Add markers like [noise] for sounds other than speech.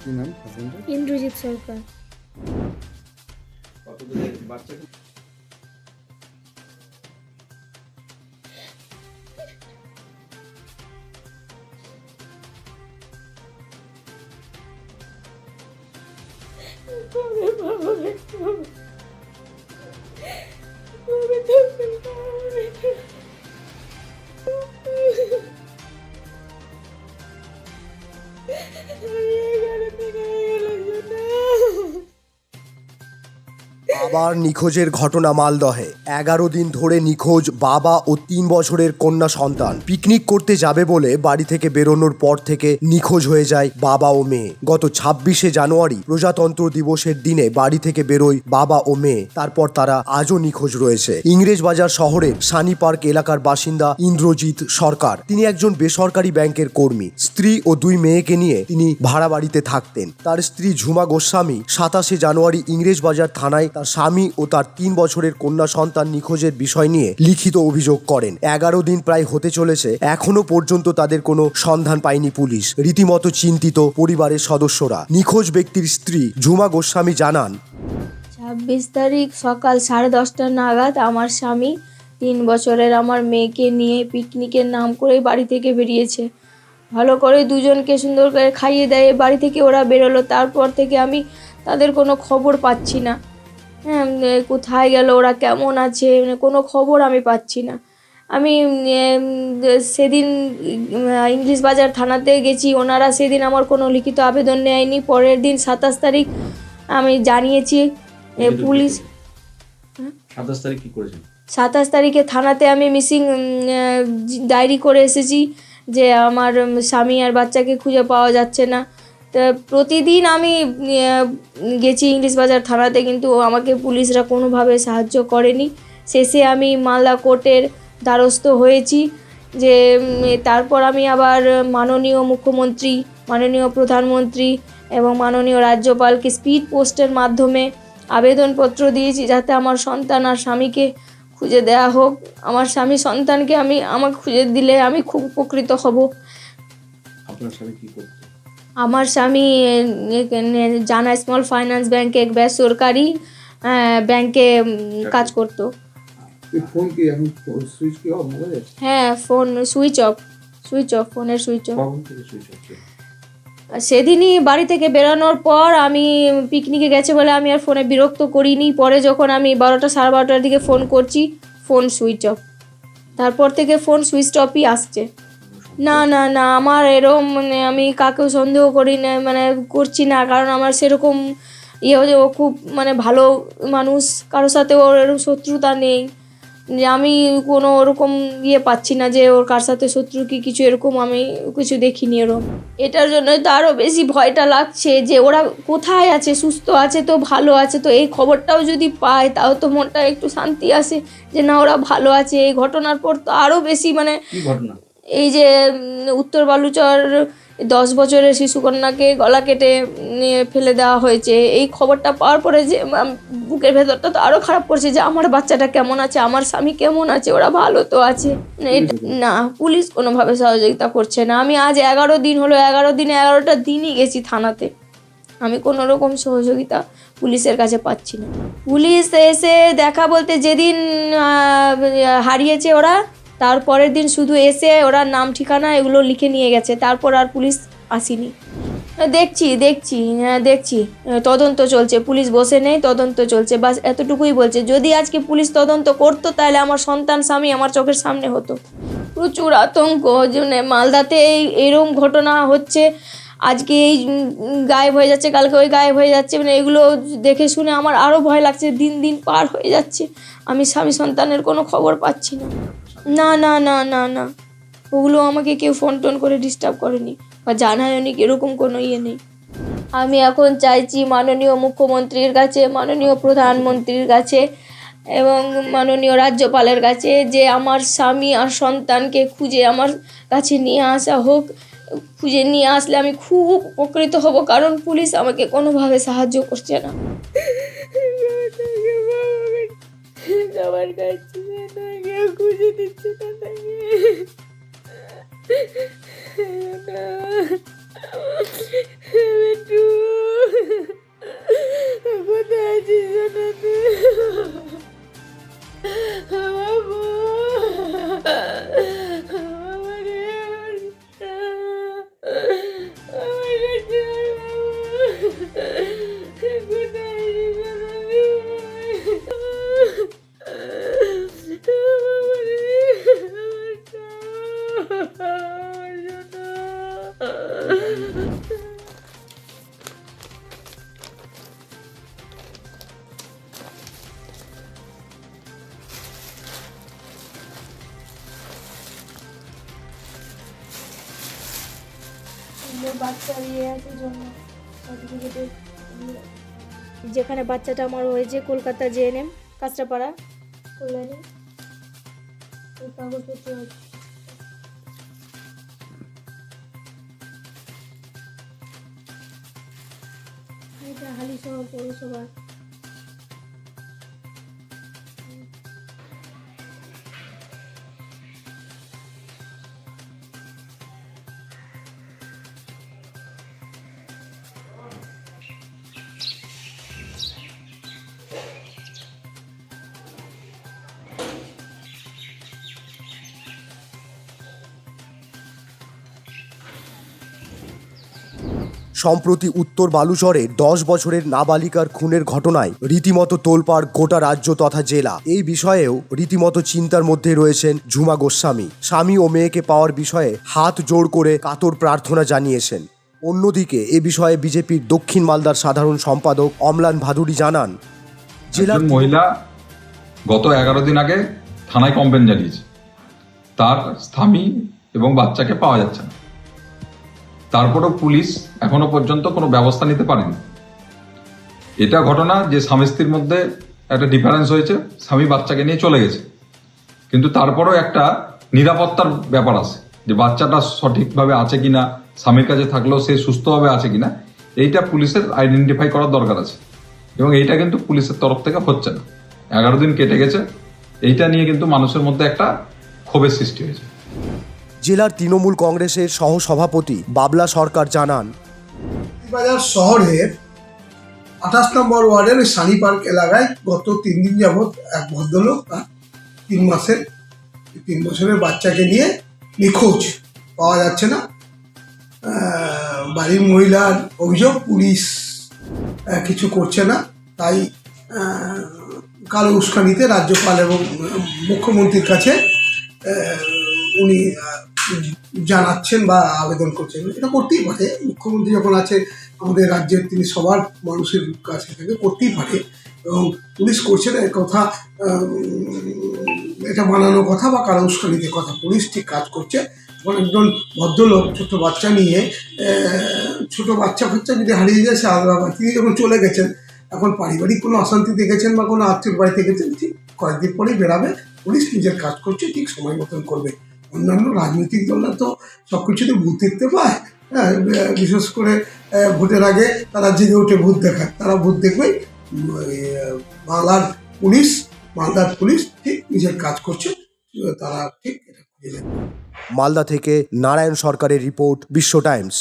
কি নাম হাজবেন্ডের ইন্দ্রজিৎ সরকার কতদিনের বাচ্চা আবার নিখোঁজের ঘটনা মালদহে। এগারো দিন ধরে নিখোঁজ বাবা ও তিন বছরের কন্যা সন্তান। পিকনিক করতে যাবে বলে বাড়ি থেকে বেরোনোর পর থেকে নিখোঁজ হয়ে যায় বাবা ও মেয়ে। গত ছাব্বিশে জানুয়ারি প্রজাতন্ত্র দিবসের দিনে বাড়ি থেকে বেরোয় বাবা ও মেয়ে। তারপর তারা আজও নিখোঁজ রয়েছে। ইংরেজবাজার শহরের সানি পার্ক এলাকার বাসিন্দা ইন্দ্রজিৎ সরকার। তিনি একজন বেসরকারি ব্যাংকের কর্মী। স্ত্রী ও দুই মেয়েকে নিয়ে তিনি ভাড়া বাড়িতে থাকতেন। তার স্ত্রী ঝুমা গোস্বামী সাতাশে জানুয়ারি ইংরেজবাজার থানায় তার স্বামী ও তার তিন বছরের কন্যা সন্তান নিখোঁজের বিষয় নিয়ে লিখিত অভিযোগ করেন। এগারো দিন প্রায় হতে চলেছে, এখনও পর্যন্ত তাদের কোনো সন্ধান পায়নি পুলিশ। রীতিমতো চিন্তিত পরিবারের সদস্যরা। নিখোঁজ ব্যক্তির স্ত্রী ঝুমা গোস্বামী জানান, ছাব্বিশ তারিখ সকাল সাড়ে দশটা নাগাদ আমার স্বামী তিন বছরের আমার মেয়েকে নিয়ে পিকনিকের নাম করে বাড়ি থেকে বেরিয়েছে। ভালো করে দুজনকে সুন্দর করে খাইয়ে দেয়, বাড়ি থেকে ওরা বেরোলো। তারপর থেকে আমি তাদের কোনো খবর পাচ্ছি না। কোথায় গেল ওরা কেমন আছে মানে কোনো খবর আমি পাচ্ছি না। আমি সেদিন ইংলিশ বাজার থানাতে গেছি ওনারা সেদিন আমার কোনো লিখিত আবেদন নেয়নি। পরের দিন সাতাশ তারিখ আমি জানিয়েছি পুলিশ সাতাশ তারিখ কি করেছেন? সাতাশ তারিখে থানাতে আমি মিসিং ডায়েরি করে এসেছি যে আমার স্বামী আর বাচ্চাকে খুঁজে পাওয়া যাচ্ছে না। প্রতিদিন আমি গেছি ইংলিশ বাজার থানাতে, কিন্তু আমাকে পুলিশরা কোনোভাবে সাহায্য করেনি। শেষে আমি মালদা কোর্টের দ্বারস্থ হয়েছি যে তারপর আমি আবার মাননীয় মুখ্যমন্ত্রী, মাননীয় প্রধানমন্ত্রী এবং মাননীয় রাজ্যপালকে স্পিড পোস্টের মাধ্যমে আবেদনপত্র দিয়েছি যাতে আমার সন্তান আর স্বামীকে খুঁজে দেওয়া হোক। আমার স্বামী সন্তানকে আমি, আমাকে খুঁজে দিলে আমি খুব উপকৃত হব। আপনার স্বামী কি আমার স্বামী জানা স্মল ফাইন্যান্স ব্যাংকে এক বেসরকারি ব্যাংকে কাজ করতো। ফোন কি এখন সুইচ কি অফ মোবাইলে হ্যাঁ phone switch off switch off ফোনের সুইচ অফ সেদিনই বাড়ি থেকে বেরোনোর পর আমি পিকনিকে গেছে বলে আমি আর ফোনে বিরক্ত করিনি। পরে যখন আমি বারোটা সাড়ে বারোটার দিকে ফোন করছি ফোন সুইচ অফ তারপর থেকে ফোন সুইচ অফই আসছে। না না না, আমার এরকম মানে আমি কাকেও সন্দেহ করি না মানে করছি না, কারণ আমার সেরকম ইয়ে হচ্ছে ও খুব মানে ভালো মানুষ, কারোর সাথে ওর এরকম শত্রুতা নেই। যে আমি কোনো ওরকম ইয়ে পাচ্ছি না যে ওর কার সাথে শত্রু কি কিছু এরকম আমি কিছু দেখিনি এরকম। এটার জন্য তো আরও বেশি ভয়টা লাগছে যে ওরা কোথায় আছে, সুস্থ আছে তো ভালো আছে, তো এই খবরটাও যদি পায়, তাও তো মনটা একটু শান্তি আসে যে না, ওরা ভালো আছে। এই ঘটনার পর তো আরও বেশি মানে এই যে উত্তর বালুচর দশ বছরের শিশুকন্যাকে গলা কেটে ফেলে দেওয়া হয়েছে, এই খবরটা পাওয়ার পরে যে বুকের ভেতরটা তো আরও খারাপ করছে যে, আমার বাচ্চাটা কেমন আছে, আমার স্বামী কেমন আছে, ওরা ভালো তো আছে। না, পুলিশ কোনোভাবে সহযোগিতা করছে না। আমি আজ এগারো দিন হলো, এগারো দিনে এগারোটা দিনই গেছি থানাতে। আমি কোনো রকম সহযোগিতা পুলিশের কাছে পাচ্ছি না। পুলিশ এসে দেখা বলতে যেদিন হারিয়েছে ওরা তারপরের দিন শুধু এসে ওরা নাম, ঠিকানা এগুলো লিখে নিয়ে গেছে। তারপর আর পুলিশ আসেনি। দেখছি দেখছি হ্যাঁ দেখছি। তদন্ত চলছে, পুলিশ বসে নেই, তদন্ত চলছে। বাস এতটুকুই বলছে, যদি আজকে পুলিশ তদন্ত করতো তাহলে আমার সন্তান, স্বামী আমার চোখের সামনে হতো। প্রচুর আতঙ্ক মালদাতে এই এরকম ঘটনা হচ্ছে। আজকে এই গায়েব হয়ে যাচ্ছে, কালকে ওই গায়েব হয়ে যাচ্ছে। মানে এগুলো দেখে শুনে আমার আরও ভয় লাগছে, দিন দিন পার হয়ে যাচ্ছে। আমি স্বামী সন্তানের কোনো খবর পাচ্ছি না। না না না না না। ওগুলো আমাকে কেউ ফোন টোন করে ডিস্টার্ব করেনি বা জানায়নি এরকম কোনো ইয়ে নেই। আমি এখন চাইছি মাননীয় মুখ্যমন্ত্রীর কাছে, মাননীয় প্রধানমন্ত্রীর কাছে এবং মাননীয় রাজ্যপালের কাছে যে আমার স্বামী আর সন্তানকে খুঁজে আমার কাছে নিয়ে আসা হোক, খুঁজে নিয়ে আসলে আমি খুব উপকৃত হব কারণ পুলিশ আমাকে কোনোভাবে সাহায্য করছে না। [laughs] খাবার খাচ্ছে না কেউ খুঁজে ইয়ে আছে জন্য যেখানে বাচ্চাটা আমার হয়েছে কলকাতা জেএনএম কাঁচরাপাড়া। কল্যাণী। ওই কাগজপত্র পৌরসভা এটা হালিশহর পৌরসভার সম্প্রতি উত্তর বালুচরে দশ বছরের নাবালিকার খুনের ঘটনায় রীতিমতো তোলপাড় গোটা রাজ্য তথা জেলা। এই বিষয়েও রীতিমতো চিন্তার মধ্যে রয়েছেন ঝুমা গোস্বামী। স্বামী ও মেয়েকে পাওয়ার বিষয়ে হাত জোড় করে কাতর প্রার্থনা জানিয়েছেন। অন্যদিকে এ বিষয়ে বিজেপির দক্ষিণ মালদার সাধারণ সম্পাদক অমলান ভাদুরী জানান জেলার মহিলা গত এগারো দিন আগে থানায় কমপ্লেন জানিয়েছে। তার স্বামী এবং বাচ্চাকে পাওয়া যাচ্ছে না। তারপরেও পুলিশ এখনও পর্যন্ত কোনো ব্যবস্থা নিতে পারেনি। এটা ঘটনা যে স্বামী স্ত্রীর মধ্যে একটা ডিফারেন্স হয়েছে, স্বামী বাচ্চাকে নিয়ে চলে গেছে। কিন্তু তারপরও একটা নিরাপত্তার ব্যাপার আছে, যে বাচ্চাটা সঠিকভাবে আছে কিনা, স্বামীর কাছে থাকলেও সে সুস্থভাবে আছে কিনা, এইটা পুলিশের আইডেন্টিফাই করার দরকার আছে। এবং এইটা কিন্তু পুলিশের তরফ থেকে হচ্ছে না। এগারো দিন কেটে গেছে, এইটা নিয়ে কিন্তু মানুষের মধ্যে একটা ক্ষোভের সৃষ্টি হয়েছে। জেলার তৃণমূল কংগ্রেসের সহসভাপতি বাবলা সরকার জানান, বাজার শহরের আঠাশ নম্বর ওয়ার্ডের ওই সানি পার্ক এলাকায় গত তিন দিন যাবৎ এক ভদ্রলোক তার তিন মাসের, তিন বছরের বাচ্চাকে নিয়ে নিখোঁজ। পাওয়া যাচ্ছে না। বাড়ির মহিলার অভিযোগ, পুলিশ কিছু করছে না। তাই কালো উস্কানিতে রাজ্যপাল এবং মুখ্যমন্ত্রীর কাছে উনি জানাচ্ছেন বা আবেদন করছেন। এটা করতেই পারে। মুখ্যমন্ত্রী যখন আছে, আমাদের রাজ্যের তিনি সবার মানুষের কাছে থেকে করতেই পারে এবং পুলিশ করছে না কথা এটা বানানো কথা বা কারও উস্কানিতে কথা। পুলিশ ঠিক কাজ করছে। এখন একজন ভদ্রলোক ছোট বাচ্চা নিয়ে ছোট বাচ্চা ফাচ্চা যদি হারিয়ে যায়, সে আলাদা। তিনি যখন চলে গেছেন, এখন পারিবারিক কোনো অশান্তি দেখেছেন বা কোনো আত্মীয় বাড়িতে গেছেন ঠিক কয়েকদিন পরেই বেরাবে। পুলিশ নিজের কাজ করছে, ঠিক সময় মতন করবে। অন্যান্য রাজনৈতিক দলরা তো সব কিছুতে ভূত দেখতে পায়। হ্যাঁ বিশেষ করে ভোটের আগে তারা জেগে উঠে ভূত দেখায়। তারা ভূত দেখবে বাংলার পুলিশ, মালদার পুলিশ ঠিক নিজের কাজ করছে, তারা ঠিক মালদা থেকে নারায়ণ সরকারের রিপোর্ট বিশ্ব টাইমস।